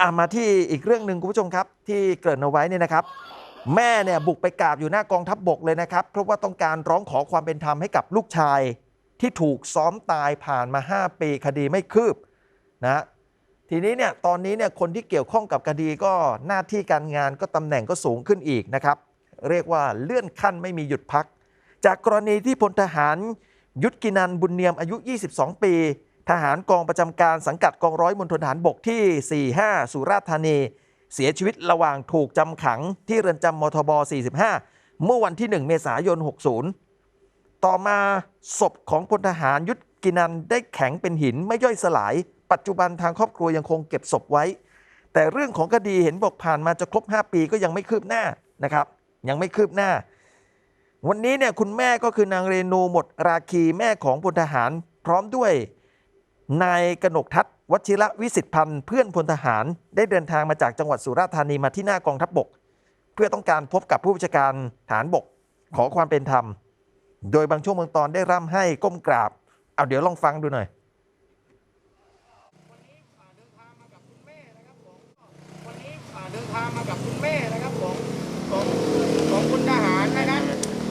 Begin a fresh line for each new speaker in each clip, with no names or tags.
อะมาที่อีกเรื่องหนึ่งคุณผู้ชมครับ ที่เกริ่นเอาไว้เนี่ยนะครับ แม่เนี่ยบุกไปกราบอยู่หน้ากองทัพบบกเลยนะครับ เพราะว่าต้องการร้องขอความเป็นธรรมให้กับลูกชาย ที่ถูกซ้อมตายผ่านมา 5 ปีคดีไม่คืบนะฮะทีนี้เนี่ยตอนนี้เนี่ยคนที่เกี่ยวข้องกับคดีก็หน้าที่การงานก็ตำแหน่งก็สูงขึ้นอีกนะครับ เรียกว่าเลื่อนขั้นไม่มีหยุดพัก จากกรณีที่พลทหาร ยุทธกินันบุญเนียมอายุ 22 ปี ทหารกองประจำการสังกัดกองร้อยมณฑลทหารบกที่ 45 สุราษฎร์ธานี เสียชีวิตระหว่างถูกจำขังที่เรือนจำมทบ 45 เมื่อวันที่ 1 เมษายน 60 ต่อมาศพของพลทหารยุทธกินันได้แข็งเป็นหินไม่ย่อยสลาย ปัจจุบันทางครอบครัวยังคงเก็บศพไว้ แต่เรื่องของคดีเห็นบอกผ่านมาจะครบ 5 ปีก็ยังไม่คืบหน้านะครับ ยังไม่คืบหน้า วันนี้เนี่ยคุณแม่ก็คือนางเรนูหมดราคีแม่ของพลทหารพร้อมด้วย นายกนกทัศน์วชิระวิสิทธิพันธ์เพื่อนพลทหาร ได้เดินทางมาจากจังหวัดสุราษฎร์ธานีมาที่หน้ากองทัพบบก เพื่อต้องการพบกับผู้บัญชาการฐานบกขอความเป็นธรรม โดยบางช่วงบางตอนได้ร่ำให้ก้มกราบ เอาเดี๋ยวลองฟังดูหน่อย
วันนี้อ่าเดินทางมากับคุณแม่นะครับผมวันนี้อ่าเดินทางมากับคุณแม่ของของของคุณทหารนะครับ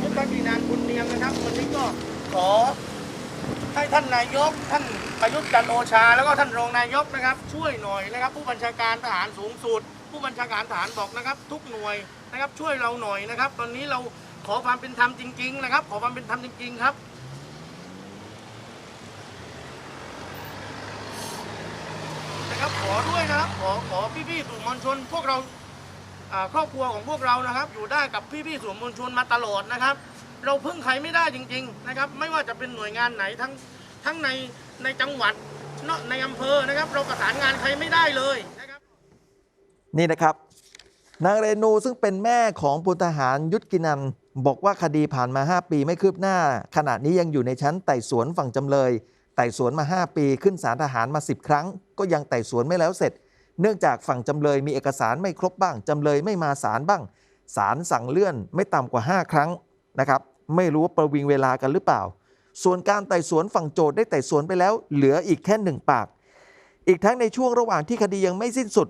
ยุทธกินันบุญเนียมนะครับวันนี้ก็ขอ ให้ท่านนายก ท่านประยุทธ์จันโอชา แล้วก็ท่านรองนายกนะครับ ช่วยหน่อยนะครับ ผู้บัญชาการทหารสูงสุด ผู้บัญชาการทหารบอกนะครับ ทุกหน่วยนะครับ ช่วยเราหน่อยนะครับ ตอนนี้เราขอความเป็นธรรมจริง ๆ นะครับ ขอความเป็นธรรมจริง ๆ ครับนะครับขอด้วยนะครับขอขอพี่ๆสื่อมวลชน พวกเราอ่าครอบครัวของพวกเรานะครับ อยู่ได้กับพี่ๆสื่อมวลชนมาตลอดนะครับ เราพึ่งใครไม่ได้จริง ๆ นะครับ ไม่ว่าจะเป็นหน่วยงานไหนทั้งทั้งในในจังหวัดเนอะในอำเภอนะครับ เราประสานงานใครไม่ได้เลยนะครับ
นี่นะครับ นางเรนูซึ่งเป็นแม่ของพลทหารยุทธกินันบอกว่าคดีผ่านมา 5 ปีไม่คืบหน้า ขณะนี้ยังอยู่ในชั้นไต่สวนฝั่งจำเลย ไต่สวนมา 5 ปีขึ้นศาลทหารมา 10 ครั้ง ก็ยังไต่สวนไม่แล้วเสร็จ เนื่องจากฝั่งจำเลยมีเอกสารไม่ครบบ้างจำเลยไม่มาศาลบ้างศาลสั่งเลื่อนไม่ต่ำกว่า 5 ครั้ง นะครับไม่รู้ว่าประวิงเวลากันหรือเปล่า ส่วนการไต่สวนฝั่งโจทย์ได้ไต่สวนไปแล้ว เหลืออีกแค่หนึ่งปาก อีกทั้งในช่วงระหว่างที่คดียังไม่สิ้นสุด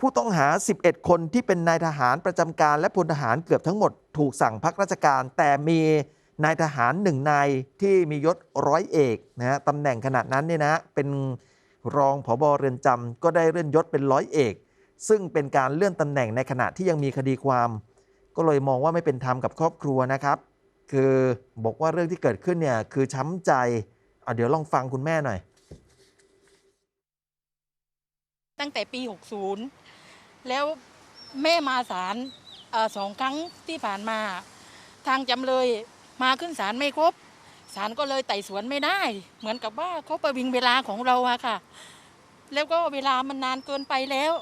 ผู้ต้องหา 11 คนที่เป็นนายทหารประจำการและพลทหารเกือบทั้งหมดถูกสั่งพักราชการ แต่มีนายทหารหนึ่งนายที่มียศร้อยเอกนะฮะตำแหน่งขนาดนั้นเนี่ยนะฮะเป็นรองผบเรือนจำก็ได้เลื่อนยศเป็นร้อยเอก ซึ่งเป็นการเลื่อนตำแหน่งในขณะที่ยังมีคดีความ ก็เลยมองว่าไม่เป็นธรรมกับครอบครัวนะครับ คือบอกว่าเรื่องที่เกิดขึ้นเนี่ยคือช้ำใจเอาเดี๋ยวลองฟังคุณแม่หน่อย
ตั้งแต่ปี 60 แล้วแม่มาศาลอสองครั้งที่ผ่านมา ทางจำเลยมาขึ้นศาลไม่ครบศาลก็เลยไต่สวนไม่ได้ เหมือนกับว่าเขาประวิงเวลาของเราอะค่ะ แล้วก็เวลามันนานเกินไปแล้ว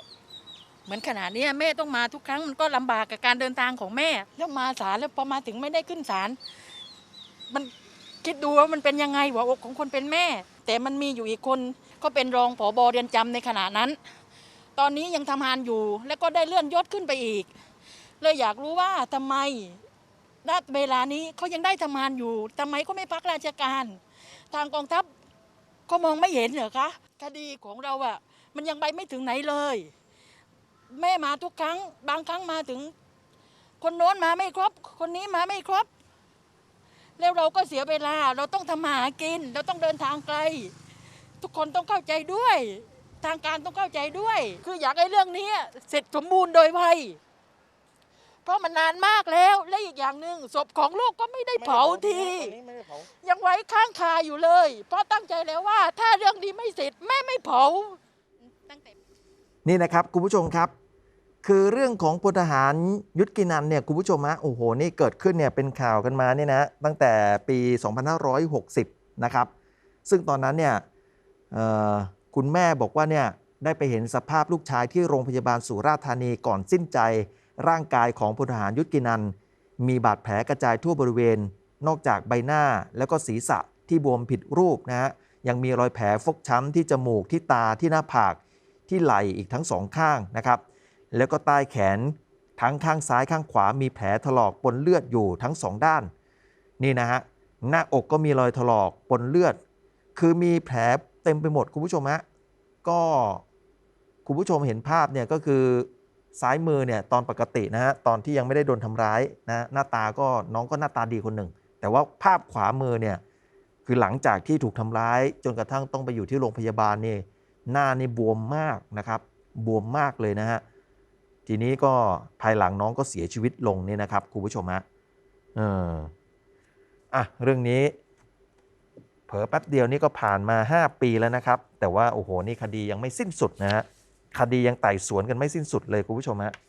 เหมือนขนาดนี้แม่ต้องมาทุกครั้งมันก็ลำบากกับการเดินทางของแม่แล้วมาศาลแล้วพอมาถึงไม่ได้ขึ้นศาลมันคิดดูว่ามันเป็นยังไงหัวอกของคนเป็นแม่ แต่มันมีอยู่อีกคนก็เป็นรองผอบเรือนจำในขณะนั้น ตอนนี้ยังทำงานอยู่ แล้วก็ได้เลื่อนยศขึ้นไปอีก เลยอยากรู้ว่าทำไมณเวลานี้เขายังได้ทำงานอยู่ทำไมเขาไม่พักราชการ ทางกองทัพก็มองไม่เห็นเหรอคะคดีของเราอะมันยังไปไม่ถึงไหนเลย แม่มาทุกครั้ง บางครั้งมาถึง คนโน้นมาไม่ครบ คนนี้มาไม่ครบ แล้วเราก็เสียเวลา เราต้องทำมาหากิน เราต้องเดินทางไกล ทุกคนต้องเข้าใจด้วย ทางการต้องเข้าใจด้วย คืออยากให้เรื่องนี้เสร็จสมบูรณ์โดยไวเพราะมันนานมากแล้วและอีกอย่างหนึ่งศพของลูกก็ไม่ได้เผาที ยังไว้ข้างคาอยู่เลย เพราะตั้งใจแล้วว่าถ้าเรื่องนี้ไม่เสร็จแม่ไม่เผาตั้งแต่
นี่นะครับ คุณผู้ชมครับ คือเรื่องของพลทหารยุทธกินันเนี่ยคุณผู้ชมฮะโอ้โหนี่เกิดขึ้นเนี่ยเป็นข่าวกันมาเนี่ยนะตั้งแต่ปี 2560 นะครับ ซึ่งตอนนั้นเนี่ยคุณแม่บอกว่าเนี่ยได้ไปเห็นสภาพลูกชายที่โรงพยาบาลสุราษฎร์ธานีก่อนสิ้นใจ ร่างกายของพลทหารยุทธกินัน มีบาดแผลกระจายทั่วบริเวณ นอกจากใบหน้าแล้วก็ศีรษะที่บวมผิดรูปนะฮะยังมีรอยแผลฟกช้ำที่จมูกที่ตาที่หน้าผากที่ไหล่อีกทั้งสองข้างนะครับ แล้วก็ใต้แขนทั้งข้างซ้ายข้างขวามีแผลถลอกปนเลือดอยู่ทั้งสองด้าน นี่นะฮะหน้าอกก็มีรอยถลอกปนเลือด คือมีแผลเต็มไปหมดคุณผู้ชมฮะก็คุณผู้ชมเห็นภาพเนี่ยก็คือซ้ายมือเนี่ยตอนปกตินะฮะตอนที่ยังไม่ได้โดนทำร้ายนะหน้าตาก็น้องก็หน้าตาดีคนหนึ่ง แต่ว่าภาพขวามือเนี่ยคือหลังจากที่ถูกทำร้าย จนกระทั่งต้องไปอยู่ที่โรงพยาบาลนี่หน้านี่บวมมากนะครับ บวมมากเลยนะฮะ ทีนี้ก็ภายหลังน้องก็เสียชีวิตลงเนี่ยนะครับคุณผู้ชมฮะเอออะเรื่องนี้เผลอแป๊บเดียวนี่ก็ผ่านมา 5 ปีแล้วนะครับ แต่ว่าโอ้โหนี่คดียังไม่สิ้นสุดนะฮะคดียังไต่สวนกันไม่สิ้นสุดเลยคุณผู้ชมฮะ